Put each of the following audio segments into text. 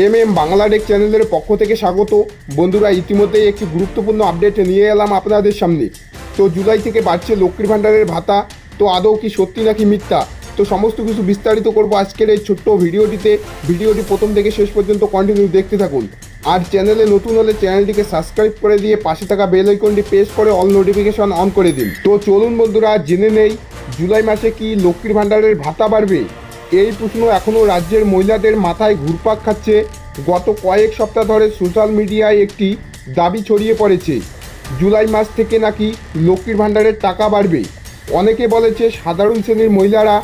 M M Bangla day চ্যানেলের পক্ষ থেকে স্বাগত। বন্ধুরা, ইতিমধ্যেই একটি গুরুত্বপূর্ণ আপডেট নিয়ে এলাম আপনাদের সামনে। তো জুলাই থেকে বাড়ছে লক্ষ্মীর ভাণ্ডারের ভাতা। তো আদৌ কি সত্যি নাকি মিথ্যা? তো সমস্ত কিছু বিস্তারিত করব আজকের এই ছোট্ট ভিডিওটিতে। ভিডিওটি প্রথম থেকে শেষ পর্যন্ত কন্টিনিউ দেখতে থাকুন। আর চ্যানেলে নতুন হলে চ্যানেলটিকে সাবস্ক্রাইব করে দিয়ে পাশে থাকা বেল আইকনটি প্রেস করে অল নোটিফিকেশন অন করে দিন। তো চলুন বন্ধুরা, জেনে নেই, জুলাই মাসে কি লক্ষ্মীর ভাণ্ডারের ভাতা বাড়বে? এই প্রশ্ন এখনও রাজ্যের মহিলাদের মাথায় ঘুরপাক খাচ্ছে। গত কয়েক সপ্তাহ ধরে সোশ্যাল মিডিয়ায় একটি দাবি ছড়িয়ে পড়েছে। জুলাই মাস থেকে নাকি লক্ষ্মীর ভাণ্ডারের টাকা বাড়বে। অনেকে বলেছে সাধারণ শ্রেণির মহিলারা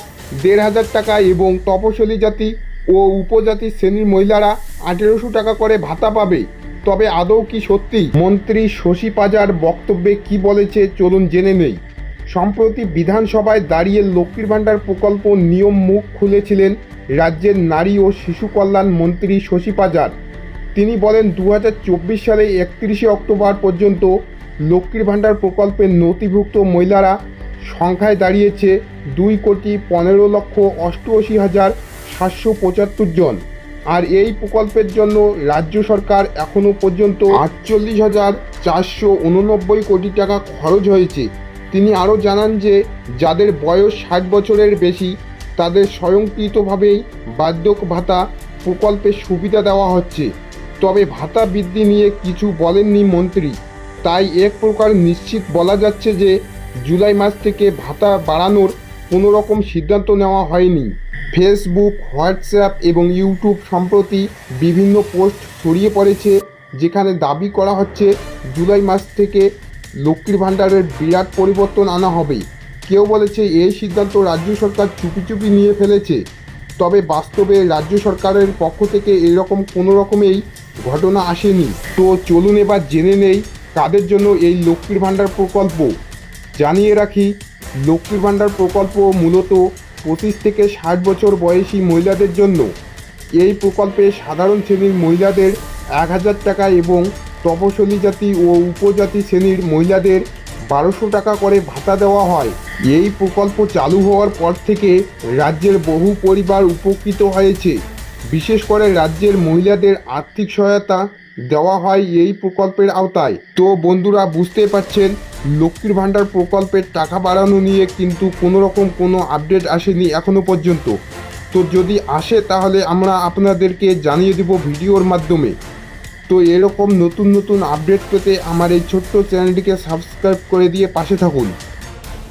দেড় হাজার টাকা এবং তপশিলি জাতি ও উপজাতি শ্রেণির মহিলারা আঠেরোশো টাকা করে ভাতা পাবে। তবে আদৌ কি সত্যি? মন্ত্রী শশী পাজার বক্তব্যে কি বলেছে চলুন জেনে নেই। সম্প্রতি বিধানসভায় দাঁড়িয়ে লক্ষ্মীর ভাণ্ডার প্রকল্প নিয়ম মুখ খুলেছিলেন রাজ্যের নারী ও শিশু কল্যাণ মন্ত্রী শশী পাজার। তিনি বলেন দু হাজার চব্বিশ সালে একত্রিশে অক্টোবর পর্যন্ত লক্ষ্মীর ভাণ্ডার প্রকল্পের নথিভুক্ত মহিলারা সংখ্যায় দাঁড়িয়েছে দুই কোটি পনেরো লক্ষ অষ্টআশি হাজার সাতশো পঁচাত্তর জন। আর এই প্রকল্পের জন্য রাজ্য সরকার এখনও পর্যন্ত আটচল্লিশ হাজার চারশো উননব্বই কোটি টাকা খরচ হয়েছে। তিনি আরও জানান যে, যাদের বয়স ষাট বছরের বেশি, তাদের স্বয়ংকৃতভাবেই বার্ধক্য ভাতা প্রকল্পের সুবিধা দেওয়া হচ্ছে। তবে ভাতা বৃদ্ধি নিয়ে কিছু বলেননি মন্ত্রী। তাই এক প্রকার নিশ্চিত বলা যাচ্ছে যে, জুলাই মাস থেকে ভাতা বাড়ানোর কোনো রকম সিদ্ধান্ত নেওয়া হয়নি। ফেসবুক, হোয়াটসঅ্যাপ এবং ইউটিউব সম্প্রতি বিভিন্ন পোস্ট ছড়িয়ে পড়েছে, যেখানে দাবি করা হচ্ছে, জুলাই মাস থেকে লক্ষ্মীর ভাণ্ডারের বিরাট পরিবর্তন আনা হবে কেউ বলেছে এই সিদ্ধান্ত রাজ্য সরকার চুপি চুপি নিয়ে ফেলেছে। তবে বাস্তবে রাজ্য সরকারের পক্ষ থেকে এরকম কোনো রকমেই ঘটনা আসেনি। তো চলুন এবার জেনে নেই কাদের জন্য এই লক্ষ্মীর ভাণ্ডার প্রকল্প। জানিয়ে রাখি, লক্ষ্মীর ভাণ্ডার প্রকল্প মূলত পঁচিশ থেকে ষাট বছর বয়সী মহিলাদের জন্য। এই প্রকল্পে সাধারণ শ্রেণির মহিলাদের এক হাজার টাকা এবং তপশিলি জাতি ও উপজাতি শ্রেণির মহিলাদের বারোশো টাকা করে ভাতা দেওয়া হয়। এই প্রকল্প চালু হওয়ার পর থেকে রাজ্যের বহু পরিবার উপকৃত হয়েছে। বিশেষ করে রাজ্যের মহিলাদের আর্থিক সহায়তা দেওয়া হয় এই প্রকল্পের আওতায়। তো বন্ধুরা বুঝতে পারছেন, লক্ষ্মীর ভাণ্ডার প্রকল্পের টাকা বাড়ানো নিয়ে কিন্তু কোনো রকম কোনো আপডেট আসেনি এখনও পর্যন্ত। তো যদি আসে তাহলে আমরা আপনাদেরকে জানিয়ে দেব ভিডিওর মাধ্যমে। তো এরকম নতুন নতুন আপডেট পেতে আমার এই ছোট্ট চ্যানেলটিকে সাবস্ক্রাইব করে দিয়ে পাশে থাকুন।